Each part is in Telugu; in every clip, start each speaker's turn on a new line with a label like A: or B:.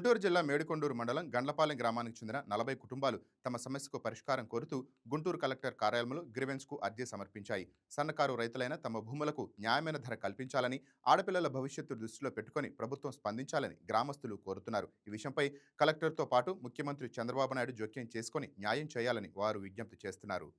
A: గుంటూరు జిల్లా మేడికొండూరు మండలం గండ్లపాలెం గ్రామానికి చెందిన నలభై కుటుంబాలు తమ సమస్యకు పరిష్కారం కోరుతూ గుంటూరు కలెక్టర్ కార్యాలయంలో గ్రివెన్స్కు అర్జీ సమర్పించాయి. సన్నకారు రైతులైన తమ భూములకు న్యాయమైన ధర కల్పించాలని ఆడపిల్లల భవిష్యత్తు దృష్టిలో పెట్టుకొని ప్రభుత్వం స్పందించాలని గ్రామస్తులు కోరుతున్నారు. ఈ విషయంపై కలెక్టర్తో పాటు ముఖ్యమంత్రి చంద్రబాబు నాయుడు జోక్యం చేసుకొని న్యాయం చేయాలని వారు విజ్ఞప్తి చేస్తున్నారు.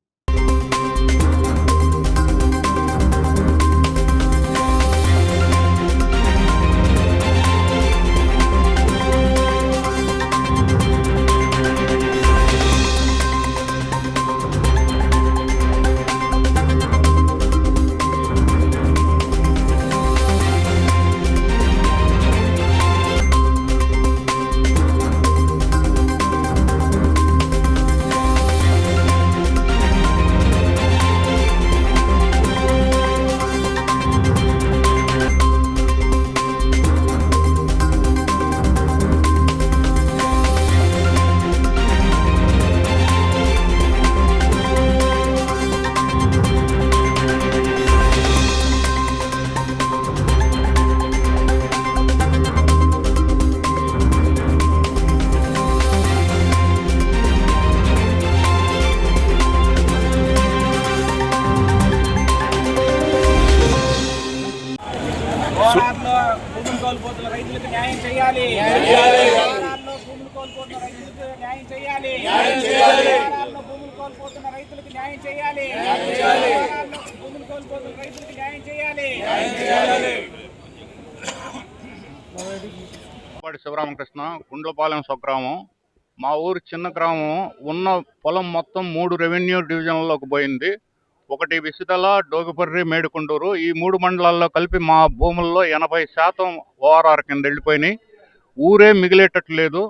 B: కోల్పోతున్న రైతులకు న్యాయం చేయాలి. భూములు కోల్పోతున్న రైతులకు న్యాయం చేయాలి. భూములు కోల్పోతున్న రైతులకు న్యాయం చేయాలి. భూములు కోల్పోతున్న రైతులకు న్యాయం చేయాలి.
C: వాడి శివరామకృష్ణ గుండ్లపాలెం స్వగ్రామం. మా ఊరు చిన్న గ్రామం. ఉన్న పొలం మొత్తం మూడు రెవెన్యూ డివిజన్లలోకి పోయింది. ఒకటి విసిదల డోగిపర్రి మేడుకొండూరు ఈ మూడు మండలాల్లో కలిపి మా భూముల్లో ఎనభై శాతం ఓఆర్ఆర్ కింద వెళ్ళిపోయినాయి. ఊరే మిగిలేటట్టు లేదు.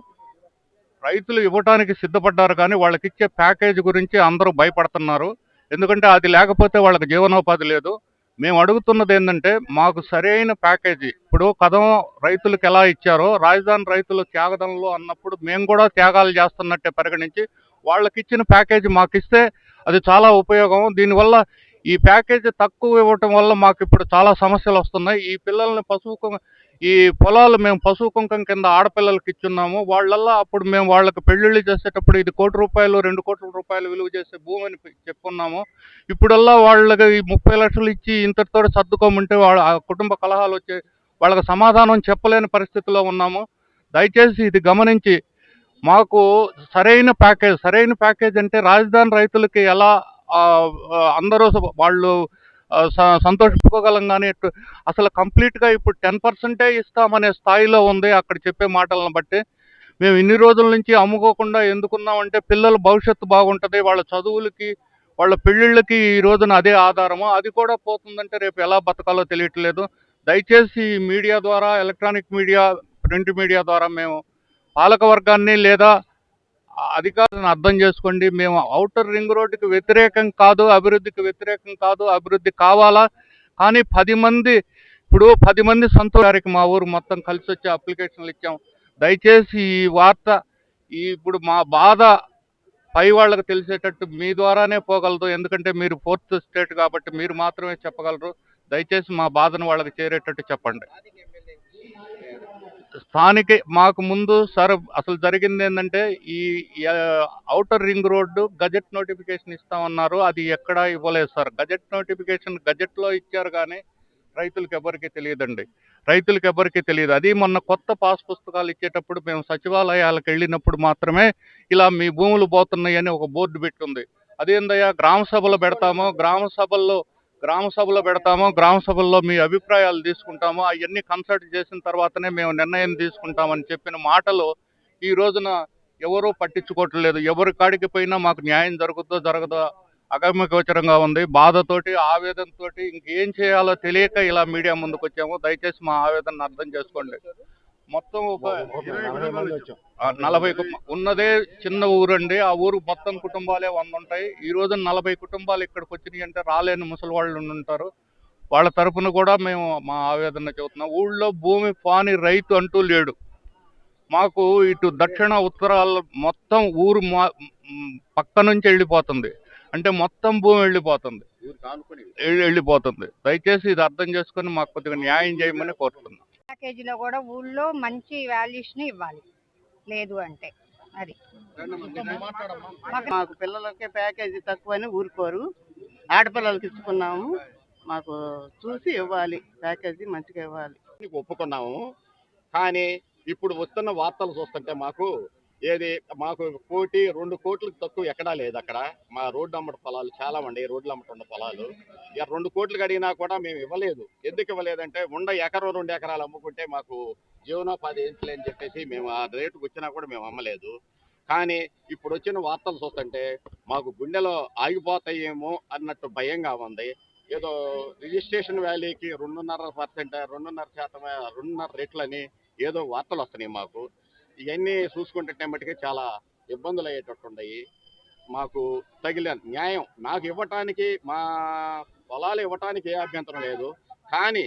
C: రైతులు ఇవ్వటానికి సిద్ధపడ్డారు కానీ వాళ్ళకి ఇచ్చే ప్యాకేజ్ గురించి అందరూ భయపడుతున్నారు. ఎందుకంటే అది లేకపోతే వాళ్ళకి జీవనోపాధి లేదు. మేము అడుగుతున్నది ఏంటంటే మాకు సరైన ప్యాకేజీ. ఇప్పుడు కథం రైతులకు ఎలా ఇచ్చారో రాజధాని రైతులు త్యాగదంలో అన్నప్పుడు మేము కూడా త్యాగాలు చేస్తున్నట్టే పరిగణించి వాళ్ళకి ఇచ్చిన ప్యాకేజీ మాకు ఇస్తే అది చాలా ఉపయోగం. దీనివల్ల ఈ ప్యాకేజీ తక్కువ ఇవ్వటం వల్ల మాకు ఇప్పుడు చాలా సమస్యలు వస్తున్నాయి. ఈ పిల్లల్ని పశువు ఈ పొలాలు మేము పశువు కుంకం కింద ఆడపిల్లలకి ఇచ్చున్నాము. వాళ్ళల్లా అప్పుడు మేము వాళ్ళకి పెళ్ళిళ్ళు చేసేటప్పుడు ఇది కోటి రూపాయలు రెండు కోట్ల రూపాయలు విలువ చేసే భూమి అని చెప్పుకున్నాము. ఇప్పుడల్లా వాళ్ళకి ఈ ముప్పై లక్షలు ఇచ్చి ఇంతటితో సర్దుకోమంటే వాళ్ళ కుటుంబ కలహాలు వచ్చే వాళ్ళకి సమాధానం చెప్పలేని పరిస్థితిలో ఉన్నాము. దయచేసి ఇది గమనించి మాకు సరైన ప్యాకేజ్ సరైన ప్యాకేజ్ అంటే రాజధాని రైతులకి ఎలా అందరూ వాళ్ళు స- సంతోషించుకోగలం కానీ అసలు కంప్లీట్గా ఇప్పుడు టెన్ పర్సెంటే ఇస్తామనే స్థాయిలో ఉంది అక్కడ చెప్పే మాటలను బట్టి. మేము ఇన్ని రోజుల నుంచి అమ్ముకోకుండా ఎందుకున్నామంటే పిల్లల భవిష్యత్తు బాగుంటుంది వాళ్ళ చదువులకి వాళ్ళ పెళ్ళిళ్ళకి ఈ రోజున అదే ఆధారము. అది కూడా పోతుందంటే రేపు ఎలా బతకాలో తెలియట్లేదు. దయచేసి ఈ మీడియా ద్వారా ఎలక్ట్రానిక్ మీడియా ప్రింట్ మీడియా ద్వారా మేము పాలకవర్గాన్ని లేదా అధికారులను అర్థం చేసుకోండి. మేము అవుటర్ రింగ్ రోడ్డుకి వ్యతిరేకం కాదు అభివృద్ధికి వ్యతిరేకం కాదు అభివృద్ధి కావాలా? కానీ పది మంది ఇప్పుడు పది మంది సంతోషానికి మా ఊరు మొత్తం కలిసి వచ్చి అప్లికేషన్లు ఇచ్చాం. దయచేసి ఈ వార్త ఇప్పుడు మా బాధ పై వాళ్ళకి తెలిసేటట్టు మీ ద్వారానే పోగలదు. ఎందుకంటే మీరు ఫోర్త్ స్టేట్ కాబట్టి మీరు మాత్రమే చెప్పగలరు. దయచేసి మా బాధను వాళ్ళకి చేరేటట్టు చెప్పండి. స్థానిక మాకు ముందు సార్ అసలు జరిగింది ఏంటంటే ఈ outer ring road gazette notification ఇస్తామన్నారు. అది ఎక్కడా ఇవ్వలేదు సార్. గజెట్ నోటిఫికేషన్ గజెట్లో ఇచ్చారు కానీ రైతులకు ఎవరికి తెలియదండి. రైతులకు ఎవరికి తెలియదు. అది మొన్న కొత్త పాస్ పుస్తకాలు ఇచ్చేటప్పుడు మేము సచివాలయాలకు వెళ్ళినప్పుడు మాత్రమే ఇలా మీ భూములు పోతున్నాయని ఒక బోర్డు పెట్టుంది. అదేందయ్యా గ్రామ సభలో పెడతాము. గ్రామ సభల్లో గ్రామ సభలో పెడతాము గ్రామ సభల్లో మీ అభిప్రాయాలు తీసుకుంటాము అవన్నీ కన్సల్ట్ చేసిన తర్వాతనే మేము నిర్ణయం తీసుకుంటామని చెప్పిన మాటలు ఈ రోజున ఎవరూ పట్టించుకోవట్లేదు. ఎవరి కాడికి పోయినా మాకు న్యాయం జరుగుతుందో జరగదో అగమ్యగోచరంగా ఉంది. బాధతోటి ఆవేదనతోటి ఇంకేం చేయాలో తెలియక ఇలా మీడియా ముందుకు వచ్చాము దయచేసి మా ఆవేదనను అర్థం చేసుకోండి. మొత్తం ఒక నలభై ఉన్నదే చిన్న ఊరండి. ఆ ఊరు మొత్తం కుటుంబాలే వంద ఉంటాయి ఈ రోజు నలభై కుటుంబాలు ఇక్కడికి వచ్చినాయి అంటే రాలేని ముసలి వాళ్ళు ఉంటారు వాళ్ళ తరపున కూడా మేము మా ఆవేదన చెబుతున్నాం. ఊళ్ళో భూమి పాని రైతు అంటూ లేడు. మాకు ఇటు దక్షిణ ఉత్తరాల మొత్తం ఊరు పక్క నుంచి వెళ్ళిపోతుంది. అంటే మొత్తం భూమి వెళ్ళిపోతుంది. వెళ్ళి- వెళ్ళిపోతుంది. దయచేసి ఇది అర్థం చేసుకొని మాకు కొద్దిగా న్యాయం చేయమని కోరుతున్నాం.
D: ప్యాకేజీలో కూడా ఊళ్ళో మంచి వాల్యూస్ని ఇవ్వాలి. లేదు అంటే అది.
E: మాకు పిల్లలకి ప్యాకేజీ తక్కువని ఊరుకోరు. ఆడపిల్లలకి ఇచ్చుకున్నాము. మాకు చూసి ఇవ్వాలి. ప్యాకేజీ మంచిగా ఇవ్వాలి.
F: ఒప్పుకున్నాము. కానీ ఇప్పుడు వస్తున్న వార్తలు చూస్తుంటే మాకు ఏది? మాకు కోటి రెండు కోట్లకు తక్కువ ఎక్కడా లేదు అక్కడ. మా రోడ్డు అమ్మట పొలాలు చాలా మంది రోడ్లు అమ్మట ఉన్న పొలాలు. ఇక రెండు కోట్లు అడిగినా కూడా మేము ఇవ్వలేదు. ఎందుకు ఇవ్వలేదంటే ఉండ ఎకరం రెండు ఎకరాలు అమ్ముకుంటే మాకు జీవనోపాధి ఏంటి అని చెప్పేసి మేము ఆ రేటుకు వచ్చినా కూడా మేము అమ్మలేదు. కానీ ఇప్పుడు వచ్చిన వార్తలు చూస్తుంటే మాకు గుండెలో ఆగిపోతాయేమో అన్నట్టు భయంగా ఉంది. ఏదో రిజిస్ట్రేషన్ వ్యాలీకి రెండున్నర పర్సెంట్ రెండున్నర శాతం రెండున్నర రేట్లని ఏదో వార్తలు వస్తున్నాయి మాకు. ఇవన్నీ చూసుకుంటే మట్టుకే చాలా ఇబ్బందులు అయ్యేటట్టు ఉన్నాయి మాకు తగిన న్యాయం నాకు ఇవ్వటానికి మా పొలాలు ఇవ్వటానికి ఏ అభ్యంతరం లేదు. కానీ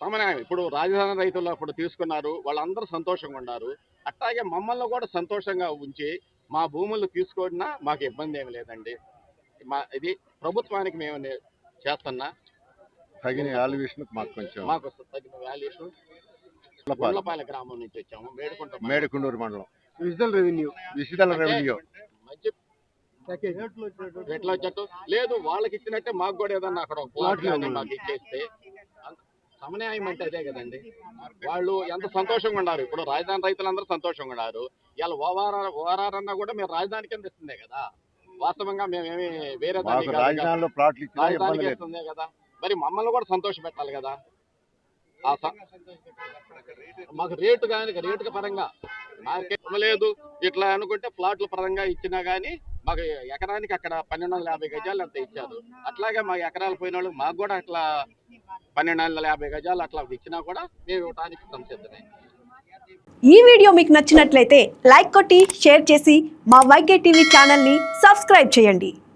F: సమన్యాయం ఇప్పుడు రాజధాని రైతులు అప్పుడు తీసుకున్నారు వాళ్ళందరూ సంతోషంగా ఉన్నారు. అట్లాగే మమ్మల్ని కూడా సంతోషంగా ఉంచి మా భూములు తీసుకున్నా మాకు ఇబ్బంది ఏమి లేదండి. మా ఇది ప్రభుత్వానికి మేము చేస్తున్నా.
C: తగిన వాల్యుయేషన్ మాకు కొంచెం
F: మాకు తగిన వాల్యూషన్ గుండ్లపాలె గ్రామం నుంచి వచ్చాము. మేడుకుంట మండలం.
C: మేడకుండూరు మండలం.
G: Digital revenue
C: revenue.
F: మంచి రేట్లు వచ్చేట్టు లేదు వాళ్ళకి ఇచ్చినట్టే మాకు కూడా ఏదన్నా అక్కడ ప్లాట్ మాకు ఇచ్చేస్తే సమన్యాయం అంటే అదే కదండి. వాళ్ళు ఎంత సంతోషంగా ఉన్నారు. ఇప్పుడు రాజధాని రైతులందరూ సంతోషంగా ఉన్నారు. ఇలా ఓఆర్ఆర్ ఓఆర్ఆర్ అన్నా కూడా మేము రాజధాని కింద ఇస్తుందే కదా. వాస్తవంగా మేమేమి వేరే.
C: రాజధానిలో
F: రాజధానికి ఇస్తుందే కదా. మరి మమ్మల్ని కూడా సంతోష పెట్టాలి కదా. మాకు రేటు కానీ రేటు పరంగా మార్కెట్ లేదు. ఇట్లా అనుకుంటే ప్లాట్ల పరంగా ఇచ్చినా కానీ మాకు ఎకరానికి అక్కడ పన్నెండు వందల యాభై గజాలు అంత ఇచ్చారు. అట్లాగే మా ఎకరాలు పోయిన వాళ్ళకి మాకు కూడా అట్లా పన్నెండు వందల యాభై గజాలు అట్లా ఇచ్చినా కూడా మేము ఇవ్వడానికి సంసిద్ధమే.
H: ఈ వీడియో మీకు నచ్చినట్లయితే లైక్ కొట్టి షేర్ చేసి మా వైకే టీవీ ఛానల్ని సబ్స్క్రైబ్ చేయండి.